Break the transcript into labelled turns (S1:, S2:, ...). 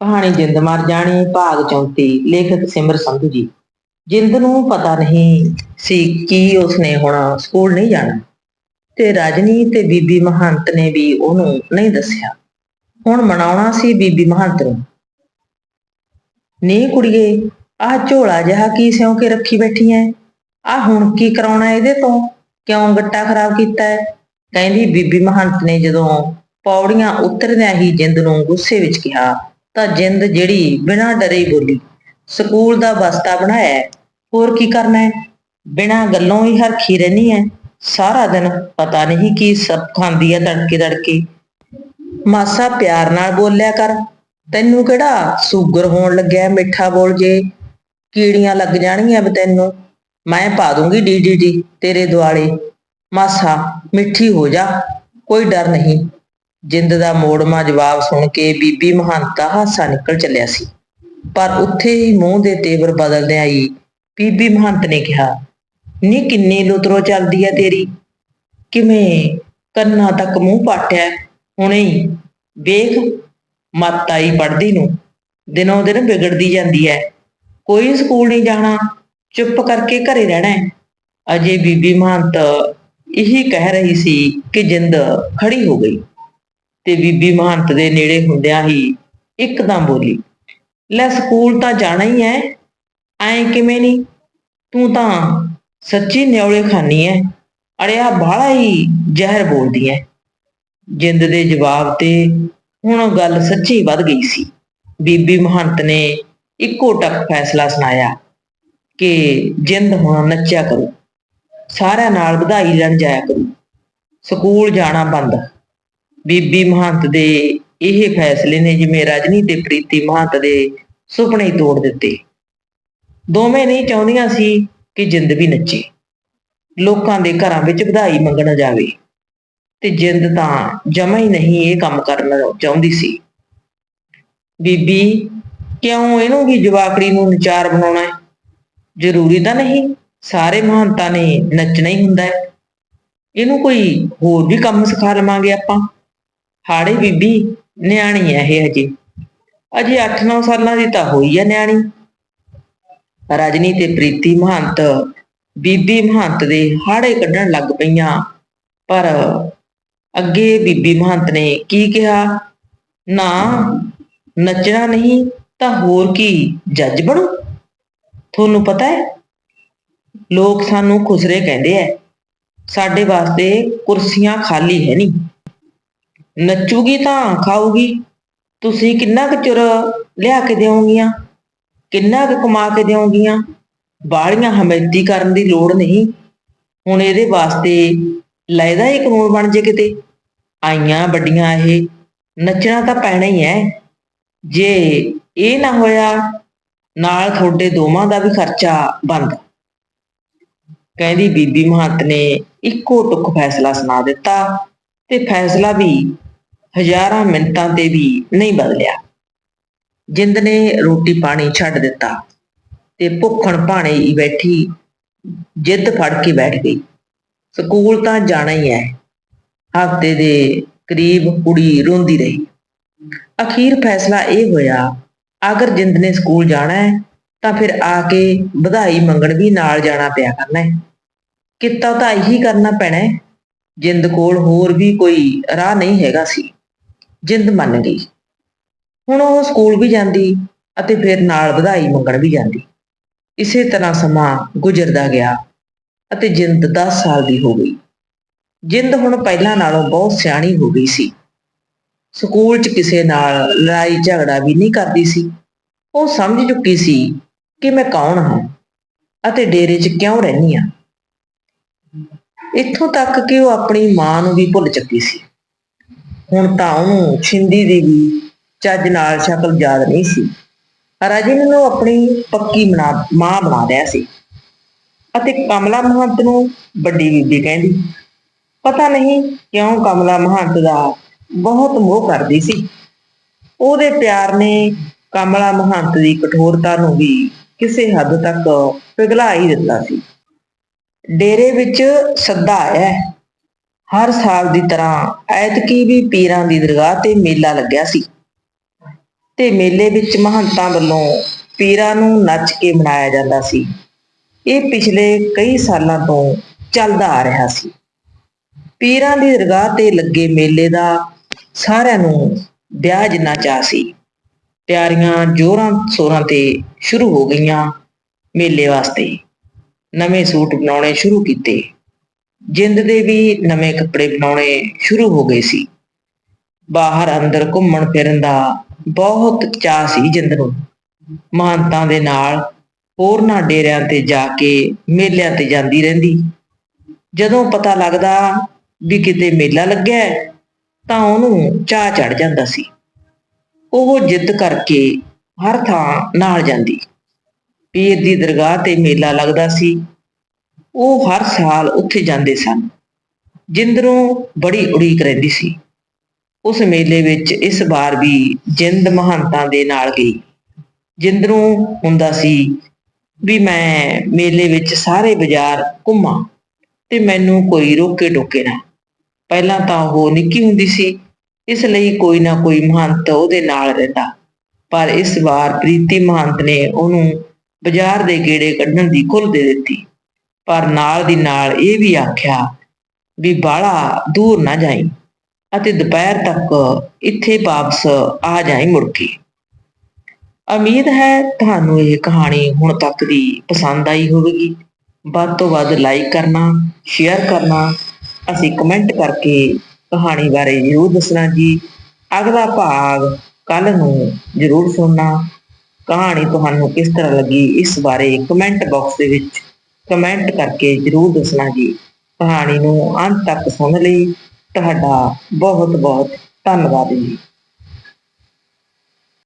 S1: ਕਹਾਣੀ ਜਿੰਦ ਮਰ ਜਾਣੀ, ਭਾਗ 34 ਲੇਖਕ ਸਿਮਰ ਸੰਧੂ ਜੀ। ਜਿੰਦ ਨੂੰ ਪਤਾ ਨਹੀਂ ਸੀ ਕਿ ਉਸਨੇ ਹੁਣ, ਸਕੂਲ ਨਹੀਂ ਜਾਣਾ। ਤੇ ਰਜਨੀ ਤੇ ਬੀਬੀ ਮਹੰਤ ਨੇ ਵੀ ਉਹਨੂੰ ਨਹੀਂ ਦੱਸਿਆ। ਹੁਣ ਮਨਾਉਣਾ ਸੀ ਬੀਬੀ ਮਹੰਤ ਨੂੰ। ਨੀ ਕੁੜੀਏ, ਆਹ ਝੋਲਾ ਜਿਹਾ ਕੀ ਸਿਉਂ ਕੇ ਰੱਖੀ ਬੈਠੀ ਐ? ਆ ਹੁਣ ਕੀ ਕਰਾਉਣਾ ਇਹਦੇ ਤੋਂ? ਕਿਉਂ ਗੱਟਾ ਖਰਾਬ ਕੀਤਾ ਹੈ ਕਹਿੰਦੀ ਬੀਬੀ ਮਹੰਤ ਨੇ ਜਦੋਂ ਪੌੜੀਆਂ ਉਤਰਦਿਆਂ ਹੀ ਜਿੰਦ ਨੂੰ ਗੁੱਸੇ ਵਿੱਚ ਕਿਹਾ ਤਾਂ ਜਿੰਦ ਜਿਹੜੀ ਬਿਨਾਂ ਡਰੇ ਬੋਲੀ, ਸਕੂਲ ਦਾ ਬਸਤਾ ਬਣਾਇਆ ਹੋਰ ਕੀ ਕਰਨਾ ਹੈ? ਬਿਨਾਂ ਗੱਲੋਂ ਹੀ ਹਰਖੀ ਰਹਿਣੀ ਹੈ, ਸਾਰਾ ਦਿਨ ਪਤਾ ਨਹੀਂ ਕੀ ਸਭ ਖਾਂਦੀ ਹੈ ਤੜਕੇ ਤੜਕੇ। ਮਾਸਾ ਪਿਆਰ ਨਾਲ ਬੋਲਿਆ ਕਰ, ਤੈਨੂੰ ਕਿਹੜਾ ਸ਼ੂਗਰ ਹੋਣ ਲੱਗਿਆ ਮਿੱਠਾ ਬੋਲ ਜੇ? ਕੀੜੀਆਂ ਲੱਗ ਜਾਣਗੀਆਂ ਵੀ ਤੈਨੂੰ। ਮੈਂ ਪਾ ਦੂੰਗੀ ਡੀਡੀਟੀ ਤੇਰੇ ਦੁਆਲੇ। ਮਾਸਾ, ਮਿੱਠੀ ਹੋ ਜਾ, ਕੋਈ ਡਰ ਨਹੀਂ। ਜਿੰਦ ਦਾ ਮੋੜਮਾ ਜਵਾਬ ਸੁਣ ਕੇ ਬੀਬੀ ਮਹੰਤ ਦਾ ਹਾਸਾ ਨਿਕਲ ਚੱਲਿਆ ਸੀ। ਪਰ ਉੱਥੇ ਹੀ ਮੂੰਹ ਦੇ ਤੇਵਰ ਬਦਲਦਿਆਂ ਹੀ ਬੀਬੀ ਮਹੰਤ ਨੇ ਕਿਹਾ, ਨੀ, ਕਿੰਨੀ ਲੁਤਰੋ ਚੱਲਦੀ ਹੈ ਤੇਰੀ? ਕਿਵੇਂ ਕੰਨਾਂ ਤੱਕ ਮੂੰਹ ਪਾਟਿਆ? ਹੁਣੇ ਹੀ ਵੇਖ, ਮੱਤ ਆਈ ਪੜਦੀ ਨੂੰ, ਦਿਨੋਂ ਦਿਨ ਵਿਗੜਦੀ ਜਾਂਦੀ ਹੈ ਕੋਈ ਸਕੂਲ ਨਹੀਂ ਜਾਣਾ, ਚੁੱਪ ਕਰਕੇ ਘਰੇ ਰਹਿਣਾ ਹੈ ਅਜੇ ਬੀਬੀ ਮਹੰਤ ਇਹੀ ਕਹਿ ਰਹੀ ਸੀ ਕਿ ਜਿੰਦ ਖੜੀ ਹੋ ਗਈ। ਤੇ ਬੀਬੀ ਮਹੰਤ ਦੇ ਨੇੜੇ ਹੁੰਦਿਆਂ ਹੀ ਇੱਕਦਮ ਬੋਲੀ, ਲੈ ਸਕੂਲ ਤਾਂ ਜਾਣਾ ਹੀ ਐ, ਐਂ ਕਿਵੇਂ ਨਹੀਂ ਤੂੰ ਤਾਂ ਸੱਚੀ ਨਿਉਲੇ ਖਾਨੀ ਐ, ਅੜਿਆ ਬਾਹਲਾ ਹੀ ਜ਼ਹਿਰ ਬੋਲਦੀ ਐ। ਜਿੰਦ ਦੇ ਜਵਾਬ ਤੇ ਹੁਣ ਗੱਲ ਸੱਚੀ ਵੱਧ ਗਈ ਸੀ। ਬੀਬੀ ਮਹੰਤ ਨੇ ਇੱਕੋ ਟੱਕ ਫੈਸਲਾ ਸੁਣਾਇਆ ਕਿ ਜਿੰਦ ਹੁਣ ਨੱਚਿਆ ਕਰੂ, ਸਾਰਿਆਂ ਨਾਲ ਵਧਾਈ ਲੈਣ ਜਾਇਆ ਕਰੂ, ਸਕੂਲ ਜਾਣਾ ਬੰਦ। ਬੀਬੀ ਮਹੰਤ ਦੇ ਇਹ ਫੈਸਲੇ ਨੇ ਜਿਵੇਂ ਰਜਨੀ ਤੇ ਪ੍ਰੀਤੀ ਮਹੰਤ ਦੇ ਸੁਪਨੇ ਤੋੜ ਦਿੱਤੇ। ਦੋਵੇਂ ਨਹੀਂ ਚਾਹੁੰਦੀਆਂ ਸੀ ਕਿ ਜਿੰਦ ਵੀ ਨੱਚੇ। ਲੋਕਾਂ ਦੇ ਘਰਾਂ ਵਿੱਚ ਵਧਾਈ ਮੰਗਣ ਜਾਵੇ। ਤੇ ਜਿੰਦ ਤਾਂ ਜਮਾ ਹੀ ਨਹੀਂ ਇਹ ਕੰਮ ਕਰਨਾ ਚਾਹੁੰਦੀ ਸੀ। ਬੀਬੀ, ਕਿਉਂ ਇਹਨੂੰ ਵੀ ਜਵਾਕੜੀ ਨੂੰ ਨਚਾਰ ਬਣਾਉਣਾ ਹੈ? ਜ਼ਰੂਰੀ ਤਾਂ ਨਹੀਂ, ਸਾਰੇ ਮਹੰਤਾਂ ਨੇ ਨੱਚਣਾ ਹੀ ਹੁੰਦਾ ਹੈ। ਇਹਨੂੰ ਕੋਈ ਹੋਰ ਵੀ ਕੰਮ ਸਿਖਾ ਲਵਾਂਗੇ ਆਪਾਂ? ਹਾੜੇ ਬੀਬੀ, ਨਿਆਣੀ ਹੈ ਇਹ ਹਜੇ। ਅਜੇ 8-9 ਸਾਲਾਂ ਦੀ ਤਾਂ ਹੋਈ ਹੈ ਨਿਆਣੀ। ਰਜਨੀ ਤੇ ਪ੍ਰੀਤੀ ਮਹੰਤ, ਬੀਬੀ ਮਹੰਤ ਦੇ ਹਾੜੇ ਕੱਢਣ ਲੱਗ ਪਈਆਂ। ਪਰ ਅੱਗੇ ਬੀਬੀ ਮਹੰਤ ਨੇ ਕੀ ਕਿਹਾ? ਨਾ, ਨੱਚਣਾ ਨਹੀਂ ਤਾਂ ਹੋਰ ਕੀ ਜੱਜ ਬਣੋ? ਤੁਹਾਨੂੰ ਪਤਾ ਹੈ ਲੋਕ ਸਾਨੂੰ ਖੁਸਰੇ ਕਹਿੰਦੇ ਐ, ਸਾਡੇ ਵਾਸਤੇ ਕੁਰਸੀਆਂ ਖਾਲੀ ਹੈ ਨਹੀਂ ਨੱਚੂਗੀ ਤਾਂ ਖਾਊਗੀ। ਤੁਸੀਂ ਕਿੰਨਾ ਕੁ ਚੁਰ ਲਿਆ ਕੇ ਦਿਓਗੀਆਂ, ਕਿੰਨਾ ਕੁ ਕਮਾ ਕੇ ਦਿਓਗੀਆਂ। ਬਾਹਲੀਆਂ ਹਮੈਤੀ ਕਰਨ ਦੀ ਲੋੜ ਨਹੀਂ। ਹੁਣ ਇਹਦੇ ਵਾਸਤੇ ਲੈਦਾ ਹੀ ਕਾਨੂੰਨ ਬਣ ਜੇ ਕਿਤੇ। ਆਈਆਂ ਵੱਡੀਆਂ ਇਹ, ਨੱਚਣਾ ਤਾਂ ਪੈਣਾ ਹੀ ਹੈ। ਜੇ ਇਹ ਨਾ ਹੋਇਆ, ਨਾਲ ਤੁਹਾਡੇ ਦੋਵਾਂ ਦਾ ਵੀ ਖਰਚਾ ਬੰਦ। ਕਹਿੰਦੀ ਬੀਬੀ ਮਹੰਤ ਨੇ ਇੱਕੋ ਟੁੱਕ ਫੈਸਲਾ ਸੁਣਾ ਦਿੱਤਾ ਤੇ ਫੈਸਲਾ ਵੀ ਹਜ਼ਾਰਾਂ ਮਿੰਟਾਂ ਤੇ ਵੀ ਨਹੀਂ ਬਦਲਿਆ। ਜਿੰਦ ਨੇ ਰੋਟੀ ਪਾਣੀ ਛੱਡ ਦਿੱਤਾ ਤੇ ਭੁੱਖਣ ਭਾਣੇ ਹੀ ਬੈਠੀ ਜਿੱਦ ਫੜ ਕੇ ਬੈਠ ਗਈ। ਸਕੂਲ ਤਾਂ ਜਾਣਾ ਹੀ ਹੈ। ਹਫ਼ਤੇ ਦੇ ਕਰੀਬ ਕੁੜੀ ਰੋਂਦੀ ਰਹੀ। ਅਖੀਰ ਫੈਸਲਾ ਇਹ ਹੋਇਆ, ਅਗਰ ਜਿੰਦ ਨੇ ਸਕੂਲ ਜਾਣਾ ਹੈ, ਤਾਂ ਫਿਰ ਆ ਕੇ ਵਧਾਈ ਮੰਗਣ ਵੀ ਨਾਲ ਜਾਣਾ ਪਿਆ ਕਰਨਾ ਹੈ। ਕਿੱਤਾ ਤਾਂ ਇਹੀ ਕਰਨਾ ਪੈਣਾ ਹੈ। ਜਿੰਦ ਕੋਲ ਹੋਰ ਵੀ ਕੋਈ ਰਾਹ ਨਹੀਂ ਹੈਗਾ ਸੀ। ਜਿੰਦ ਮੰਨ ਗਈ। ਹੁਣ ਉਹ ਸਕੂਲ ਵੀ ਜਾਂਦੀ ਅਤੇ ਫਿਰ ਨਾਲ ਵਧਾਈ ਮੰਗਣ ਵੀ ਜਾਂਦੀ। ਇਸੇ ਤਰ੍ਹਾਂ ਸਮਾਂ ਗੁਜ਼ਰਦਾ ਗਿਆ ਅਤੇ ਜਿੰਦ 10 ਸਾਲ ਦੀ ਹੋ ਗਈ। ਜਿੰਦ ਹੁਣ ਪਹਿਲਾਂ ਨਾਲੋਂ ਬਹੁਤ ਸਿਆਣੀ ਹੋ ਗਈ ਸੀ। ਸਕੂਲ 'ਚ ਕਿਸੇ ਨਾਲ ਲੜਾਈ ਝਗੜਾ ਵੀ ਨਹੀਂ ਕਰਦੀ ਸੀ। ਉਹ ਸਮਝ ਚੁੱਕੀ ਸੀ ਕਿ ਮੈਂ ਕੌਣ ਹਾਂ ਅਤੇ ਡੇਰੇ 'ਚ ਕਿਉਂ ਰਹਿੰਦੀ ਹਾਂ। ਇੱਥੋਂ ਤੱਕ ਕਿ ਉਹ ਆਪਣੀ ਮਾਂ ਨੂੰ ਵੀ ਭੁੱਲ ਚੁੱਕੀ ਸੀ। ਹੁਣ ਤਾਂ ਉਹਨੂੰ ਛਿੰਦੀ ਦੀ ਵੀ ਚੱਜ ਨਾਲ ਸ਼ਕਲ ਯਾਦ ਨਹੀਂ ਸੀ। ਰਾਜਨ ਨੂੰ ਆਪਣੀ ਪੱਕੀ ਮਾਂ ਬਣਾ ਲਿਆ ਸੀ ਅਤੇ ਕਮਲਾ ਮਹੰਤ ਨੂੰ ਵੱਡੀ ਬੀਬੀ ਕਹਿੰਦੀ, ਪਤਾ ਨਹੀਂ ਕਿਉਂ ਕਮਲਾ ਮਹੰਤ ਦਾ ਬਹੁਤ ਮੋਹ ਕਰਦੀ ਸੀ। ਉਹਦੇ ਪਿਆਰ ਨੇ ਕਮਲਾ ਮਹੰਤ ਦੀ ਕਠੋਰਤਾ ਨੂੰ ਵੀ ਕਿਸੇ ਹੱਦ ਤੱਕ ਪਿਘਲਾ ਹੀ ਦਿੱਤਾ ਸੀ। ਡੇਰੇ ਵਿੱਚ ਸੱਦਾ ਆਇਆ ਹਰ ਸਾਲ ਦੀ ਤਰ੍ਹਾਂ ਐਤਕੀ ਵੀ ਪੀਰਾਂ ਦੀ ਦਰਗਾਹ ਤੇ ਮੇਲਾ ਲੱਗਿਆ ਸੀ। ਤੇ ਮੇਲੇ ਵਿੱਚ ਮਹੰਤਾਂ ਵੱਲੋਂ ਪੀਰਾਂ ਨੂੰ ਨੱਚ ਕੇ ਮਨਾਇਆ ਜਾਂਦਾ ਸੀ। ਇਹ ਪਿਛਲੇ ਕਈ ਸਾਲਾਂ ਤੋਂ ਚੱਲਦਾ ਆ ਰਿਹਾ ਸੀ। ਪੀਰਾਂ ਦੀ ਦਰਗਾਹ ਤੇ ਲੱਗੇ ਮੇਲੇ ਦਾ ਸਾਰਿਆਂ ਨੂੰ ਵਿਆਹ ਜਿੰਨਾ ਚਾਅ ਸੀ। ਤਿਆਰੀਆਂ ਜੋਰਾਂ ਸ਼ੋਰਾਂ ਤੇ ਸ਼ੁਰੂ ਹੋ ਗਈਆਂ ਮੇਲੇ ਵਾਸਤੇ। ਨਵੇਂ ਸੂਟ ਬਣਾਉਣੇ ਸ਼ੁਰੂ ਕੀਤੇ। ਜਿੰਦ ਦੇ ਵੀ ਨਵੇਂ ਕੱਪੜੇ ਬਣਾਉਣੇ ਸ਼ੁਰੂ ਹੋ ਗਏ ਸੀ। ਬਾਹਰ ਅੰਦਰ ਘੁੰਮਣ ਫਿਰਨ ਦਾ ਬਹੁਤ ਚਾਅ ਸੀ ਜਿੰਦ ਨੂੰ। ਮਹੰਤਾਂ ਦੇ ਨਾਲ ਹੋਰਨਾਂ ਡੇਰਿਆਂ ਤੇ ਜਾ ਕੇ ਮੇਲਿਆਂ ਤੇ ਜਾਂਦੀ ਰਹਿੰਦੀ। ਜਦੋਂ ਪਤਾ ਲੱਗਦਾ ਵੀ ਕਿਤੇ ਮੇਲਾ ਲੱਗਿਆ ਤਾਂ ਉਹਨੂੰ ਚਾਹ ਚੜ ਜਾਂਦਾ ਸੀ। ਉਹ ਜਿੱਦ ਕਰਕੇ ਹਰ ਥਾਂ ਨਾਲ ਜਾਂਦੀ। ਪੀਰ ਦੀ ਦਰਗਾਹ ਤੇ ਮੇਲਾ ਲੱਗਦਾ ਸੀ। ਉਹ ਹਰ ਸਾਲ ਉੱਥੇ ਜਾਂਦੇ ਸਨ। ਜਿੰਦਰੋਂ ਬੜੀ ਉਡੀਕ ਰਹਿੰਦੀ ਸੀ। ਉਸ ਮੇਲੇ ਵਿੱਚ ਇਸ ਵਾਰ ਵੀ ਜਿੰਦ ਮਹੰਤਾਂ ਦੇ ਨਾਲ ਗਈ। ਜਿੰਦਰੋਂ ਹੁੰਦਾ ਸੀ ਵੀ ਮੈਂ ਮੇਲੇ ਵਿੱਚ ਸਾਰੇ ਬਾਜ਼ਾਰ ਘੁੰਮਾਂ ਤੇ ਮੈਨੂੰ ਕੋਈ ਰੋਕੇ ਟੋਕੇ ਨਾ। ਪਹਿਲਾਂ ਤਾਂ ਉਹ ਨਿੱਕੀ ਹੁੰਦੀ ਸੀ, ਇਸ ਲਈ ਕੋਈ ਨਾ ਕੋਈ ਮਹੰਤ ਉਹਦੇ ਨਾਲ ਰਹਿੰਦਾ। ਪਰ ਇਸ ਵਾਰ ਪ੍ਰੀਤੀ ਮਹੰਤ ਨੇ ਉਹਨੂੰ ਬਾਜ਼ਾਰ ਦੇ ਗੇੜੇ ਕੱਢਣ ਦੀ ਖੁੱਲ੍ਹ ਦੇ ਦਿੱਤੀ। ਪਰ ਨਾਲ ਦੀ ਨਾਲ ਇਹ ਵੀ ਆਖਿਆ ਵੀ ਬਾਲਾ ਦੂਰ ਨਾ ਜਾਈਂ ਅਤੇ ਦੁਪਹਿਰ ਤੱਕ ਇੱਥੇ ਵਾਪਸ ਆ ਜਾਈਂ ਮੁੜ ਕੇ। ਉਮੀਦ ਹੈ ਤੁਹਾਨੂੰ ਇਹ ਕਹਾਣੀ ਹੁਣ ਤੱਕ ਦੀ ਪਸੰਦ ਆਈ ਹੋਵੇਗੀ। ਵੱਧ ਤੋਂ ਵੱਧ ਲਾਈਕ ਕਰਨਾ ਸ਼ੇਅਰ ਕਰਨਾ, ਅਸੀਂ ਕਮੈਂਟ ਕਰਕੇ ਕਹਾਣੀ ਬਾਰੇ ਜ਼ਰੂਰ ਦੱਸਣਾ ਜੀ। ਅਗਲਾ ਭਾਗ ਕੱਲ ਨੂੰ ਜ਼ਰੂਰ ਸੁਣਨਾ। ਕਹਾਣੀ ਤੁਹਾਨੂੰ ਕਿਸ ਤਰ੍ਹਾਂ ਲੱਗੀ ਇਸ ਬਾਰੇ ਕਮੈਂਟ ਬਾਕਸ ਦੇ ਵਿੱਚ ਕਮੈਂਟ ਕਰਕੇ ਜ਼ਰੂਰ ਦੱਸਣਾ ਜੀ। ਕਹਾਣੀ ਨੂੰ ਅੰਤ ਤੱਕ ਸੁਣਨ ਲਈ। ਤੁਹਾਡਾ ਬਹੁਤ ਬਹੁਤ ਧੰਨਵਾਦ ਜੀ।